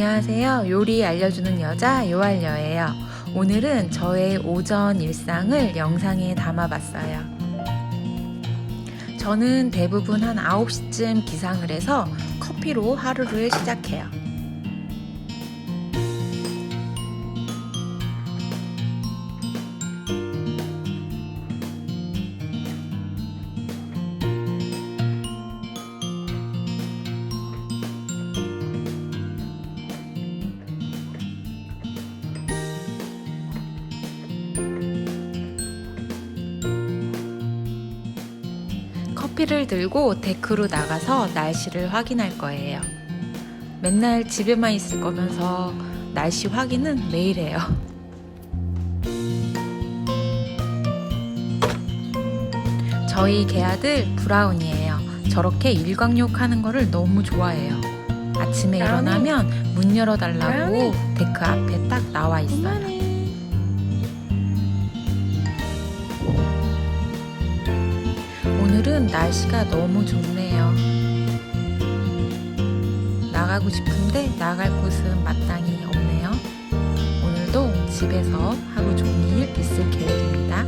안녕하세요. 요리 알려주는 여자 요알녀예요. 오늘은 저의 오전 일상을 영상에 담아봤어요. 저는 대부분 한 9시쯤 기상을 해서 커피로 하루를 시작해요. 커피를 들고 데크로 나가서 날씨를 확인할 거예요. 맨날 집에만 있을 거면서 날씨 확인은 매일 해요. 저희 개아들 브라운이에요. 저렇게 일광욕 하는 거를 너무 좋아해요. 아침에. 일어나면 문 열어달라고. 데크 앞에 딱 나와 있어요. 오늘은 날씨가 너무 좋네요. 나가고 싶은데 나갈 곳은 마땅히 없네요. 오늘도 집에서 하루 종일 있을 계획입니다.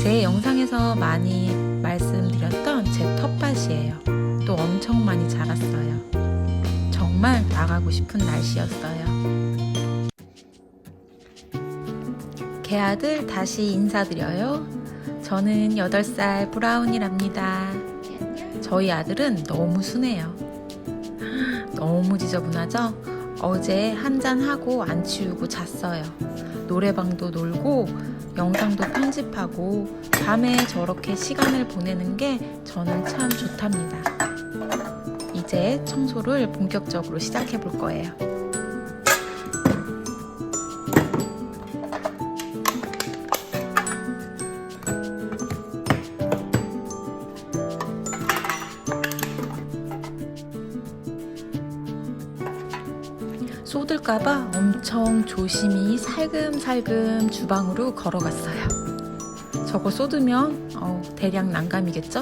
제 영상에서 많이 말씀드렸던 제 텃밭이에요. 또 엄청 많이 자랐어요. 정말 나가고 싶은 날씨였어요. 개아들 다시 인사드려요. 저는 8살 브라운이랍니다. 저희 아들은 너무 순해요. 너무 지저분하죠? 어제 한잔하고 안 치우고 잤어요. 노래방도 놀고, 영상도 편집하고, 밤에 저렇게 시간을 보내는 게 저는 참 좋답니다. 이제 청소를 본격적으로 시작해 볼 거예요. 쏟을까봐 엄청 조심히 살금살금 주방으로 걸어갔어요. 저거 쏟으면 어, 대량 난감이겠죠?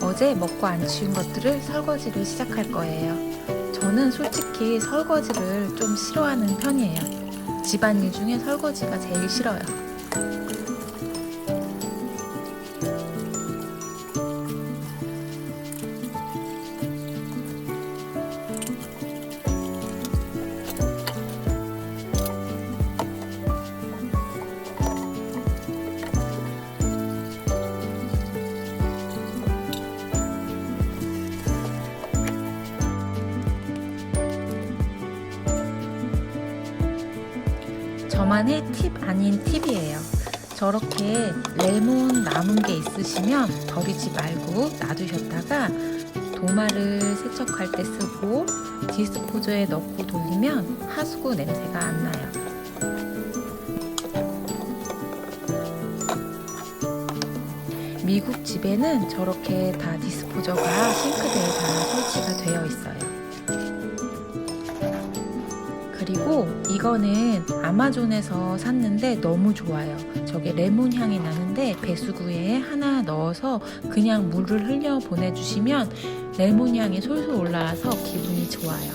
어제 먹고 안 치운 것들을 설거지를 시작할 거예요. 저는 솔직히 설거지를 좀 싫어하는 편이에요. 집안일 중에 설거지가 제일 싫어요. 저만의 팁 아닌 팁이에요. 저렇게 레몬 남은 게 있으시면 버리지 말고 놔두셨다가 도마를 세척할 때 쓰고 디스포저에 넣고 돌리면 하수구 냄새가 안 나요. 미국 집에는 저렇게 다 디스포저가 싱크대에 다 설치가 되어 있어요. 그리고 이거는 아마존에서 샀는데 너무 좋아요. 저게 레몬 향이 나는데 배수구에 하나 넣어서 그냥 물을 흘려 보내주시면 레몬 향이 솔솔 올라와서 기분이 좋아요.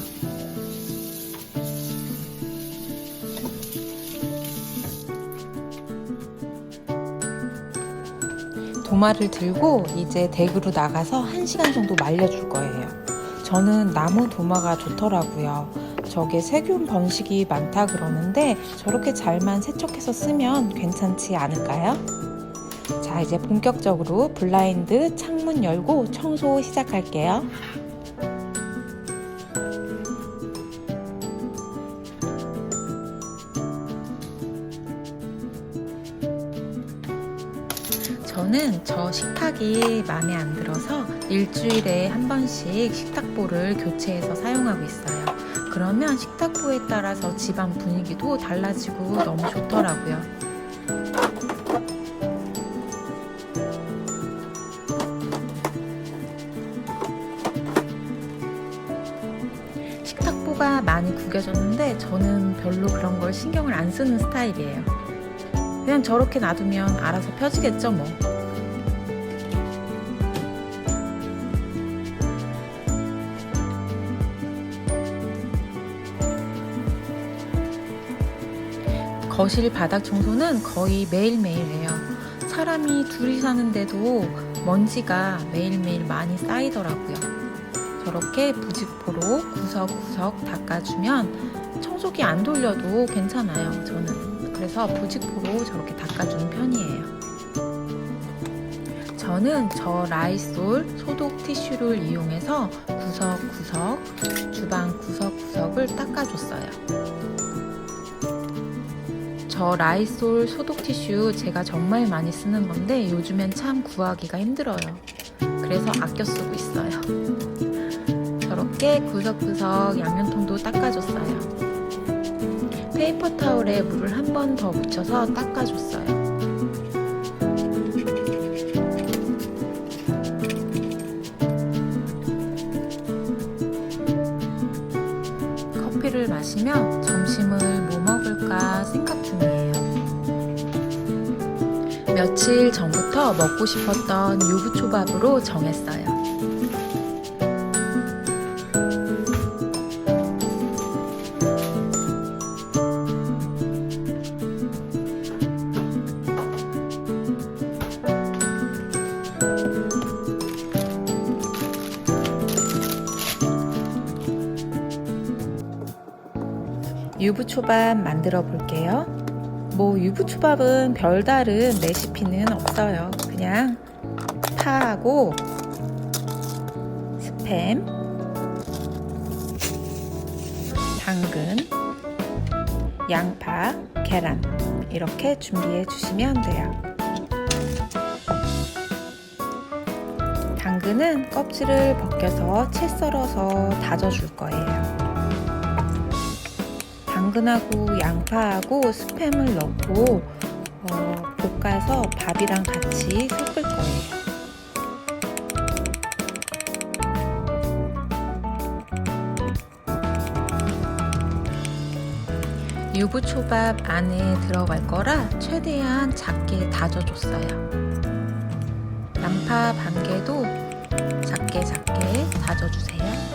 도마를 들고 이제 댁으로 나가서 1시간 정도 말려줄 거예요. 저는 나무 도마가 좋더라고요. 저게 세균 번식이 많다 그러는데 저렇게 잘만 세척해서 쓰면 괜찮지 않을까요? 자, 이제 본격적으로 블라인드 창문 열고 청소 시작할게요. 저는 저 식탁이 마음에 안 들어서 일주일에 한 번씩 식탁보를 교체해서 사용하고 있어요. 그러면 식탁보에 따라서 집안 분위기도 달라지고 너무 좋더라고요. 식탁보가 많이 구겨졌는데 저는 별로 그런 걸 신경을 안 쓰는 스타일이에요. 그냥 저렇게 놔두면 알아서 펴지겠죠 뭐. 거실 바닥 청소는 거의 매일매일 해요. 사람이 둘이 사는데도 먼지가 매일매일 많이 쌓이더라고요. 저렇게 부직포로 구석구석 닦아주면 청소기 안 돌려도 괜찮아요. 저는. 그래서 부직포로 저렇게 닦아주는 편이에요. 저는 저 라이솔 소독 티슈를 이용해서 구석구석, 주방 구석구석을 닦아줬어요. 저 라이솔 소독 티슈 제가 정말 많이 쓰는 건데 요즘엔 참 구하기가 힘들어요. 그래서 아껴 쓰고 있어요. 저렇게 구석구석 양면통도 닦아줬어요. 페이퍼 타올에 물을 한 번 더 묻혀서 닦아줬어요. 커피를 마시며 며칠 전부터 먹고 싶었던 유부초밥으로 정했어요. 유부초밥 만들어 볼게요. 뭐 유부초밥은 별다른 레시피는 없어요. 그냥 파하고 스팸, 당근, 양파, 계란 이렇게 준비해 주시면 돼요. 당근은 껍질을 벗겨서 채 썰어서 다져줄 거예요. 당근하고 양파하고 스팸을 넣고 어, 볶아서 밥이랑 같이 섞을 거예요. 유부초밥 안에 들어갈 거라 최대한 작게 다져줬어요. 양파 반 개도 작게 작게 다져주세요.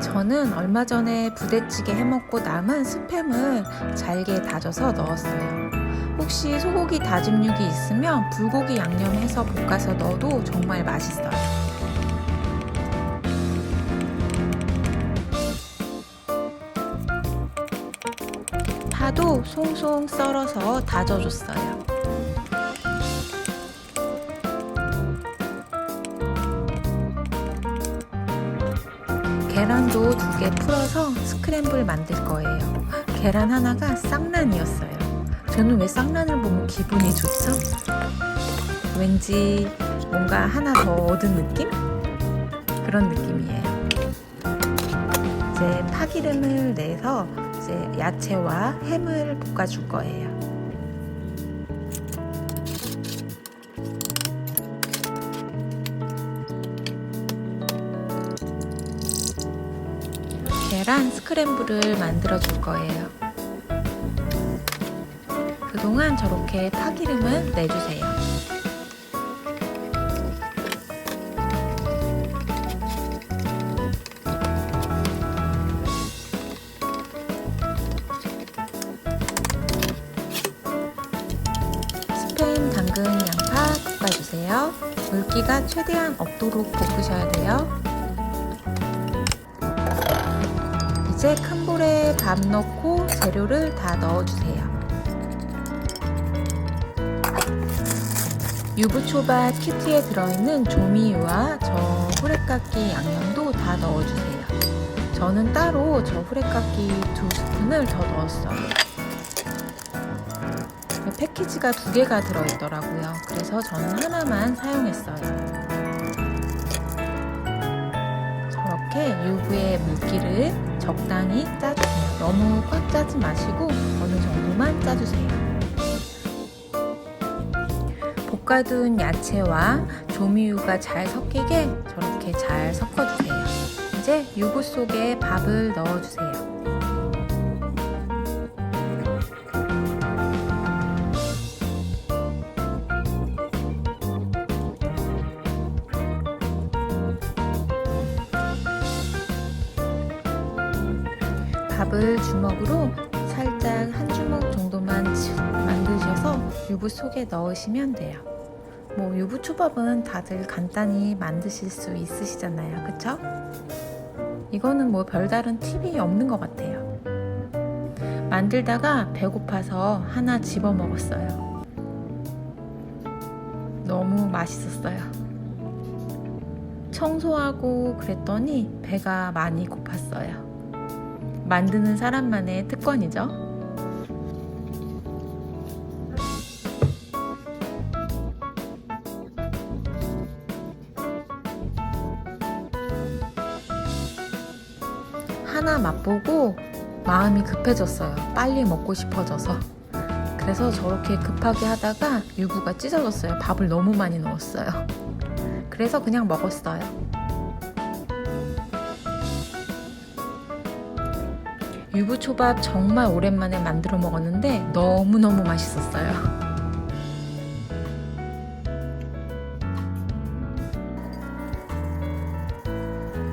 저는 얼마 전에 부대찌개 해먹고 남은 스팸을 잘게 다져서 넣었어요. 혹시 소고기 다짐 육이 있으면 불고기 양념해서 볶아서 넣어도 정말 맛있어요. 파도 송송 썰어서 다져줬어요. 계란도 두 개 풀어서 스크램블 만들 거예요. 계란 하나가 쌍란이었어요. 저는 왜 쌍란을 보면 기분이 좋죠? 왠지 뭔가 하나 더 얻은 느낌? 그런 느낌이에요. 이제 파기름을 내서 이제 야채와 햄을 볶아줄 거예요. 계란 스크램블을 만들어 줄 거예요. 그동안 저렇게 파기름은 내주세요. 스팸, 당근, 양파 볶아주세요. 물기가 최대한 없도록 볶으셔야 돼요. 이제 큰 볼에 밥 넣고 재료를 다 넣어주세요. 유부초밥 키트에 들어있는 조미유와 저 후레깎이 양념도 다 넣어주세요. 저는 따로 저 후레깎이 두 스푼을 더 넣었어요. 패키지가 두 개가 들어있더라고요. 그래서 저는 하나만 사용했어요. 저렇게 유부의 물기를 적당히 짜주세요. 너무 꽉 짜지 마시고 어느 정도만 짜주세요. 볶아둔 야채와 조미유가 잘 섞이게 저렇게 잘 섞어주세요. 이제 유부 속에 밥을 넣어주세요. 주먹으로 살짝 한 주먹 정도만 만드셔서 유부 속에 넣으시면 돼요. 뭐 유부 초밥은 다들 간단히 만드실 수 있으시잖아요. 그쵸? 이거는 뭐 별다른 팁이 없는 것 같아요. 만들다가 배고파서 하나 집어 먹었어요. 너무 맛있었어요. 청소하고 그랬더니 배가 많이 고팠어요. 만드는 사람만의 특권이죠. 하나 맛보고 마음이 급해졌어요. 빨리 먹고 싶어져서. 그래서 저렇게 급하게 하다가 유부가 찢어졌어요. 밥을 너무 많이 넣었어요. 그래서 그냥 먹었어요. 유부초밥 정말 오랜만에 만들어 먹었는데 너무너무 맛있었어요.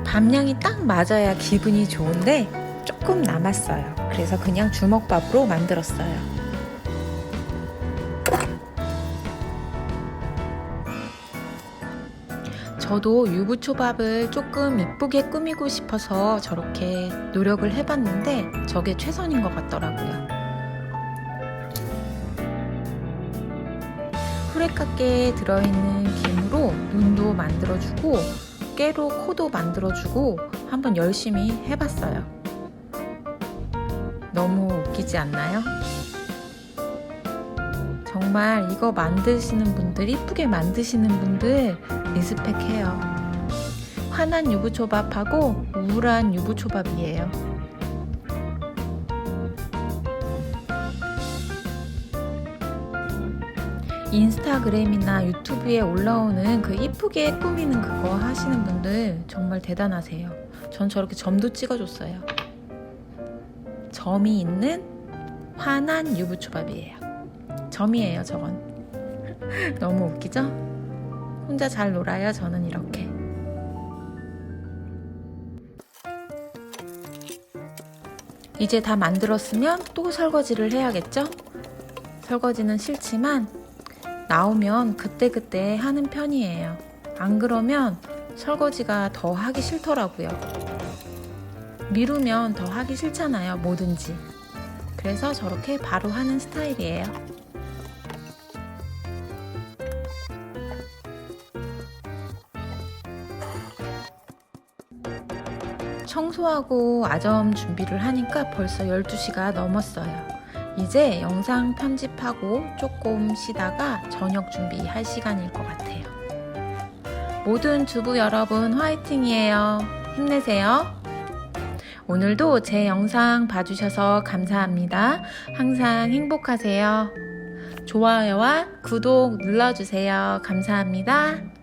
밥량이 딱 맞아야 기분이 좋은데 조금 남았어요. 그래서 그냥 주먹밥으로 만들었어요. 저도 유부초밥을 조금 이쁘게 꾸미고 싶어서 저렇게 노력을 해봤는데 저게 최선인 것 같더라고요. 후레카케에 들어있는 김으로 눈도 만들어주고 깨로 코도 만들어주고 한번 열심히 해봤어요. 너무 웃기지 않나요? 정말 이거 만드시는 분들, 이쁘게 만드시는 분들 리스펙해요. 환한 유부초밥하고 우울한 유부초밥이에요. 인스타그램이나 유튜브에 올라오는 그 이쁘게 꾸미는 그거 하시는 분들 정말 대단하세요. 전 저렇게 점도 찍어줬어요. 점이 있는 환한 유부초밥이에요. 점이에요, 저건. 너무 웃기죠? 혼자 잘 놀아요, 저는 이렇게. 이제 다 만들었으면 또 설거지를 해야겠죠? 설거지는 싫지만 나오면 그때그때 하는 편이에요. 안 그러면 설거지가 더 하기 싫더라고요. 미루면 더 하기 싫잖아요, 뭐든지. 그래서 저렇게 바로 하는 스타일이에요. 청소하고 아점 준비를 하니까 벌써 12시가 넘었어요. 이제 영상 편집하고 조금 쉬다가 저녁 준비할 시간일 것 같아요. 모든 주부 여러분 화이팅이에요. 힘내세요. 오늘도 제 영상 봐주셔서 감사합니다. 항상 행복하세요. 좋아요와 구독 눌러주세요. 감사합니다.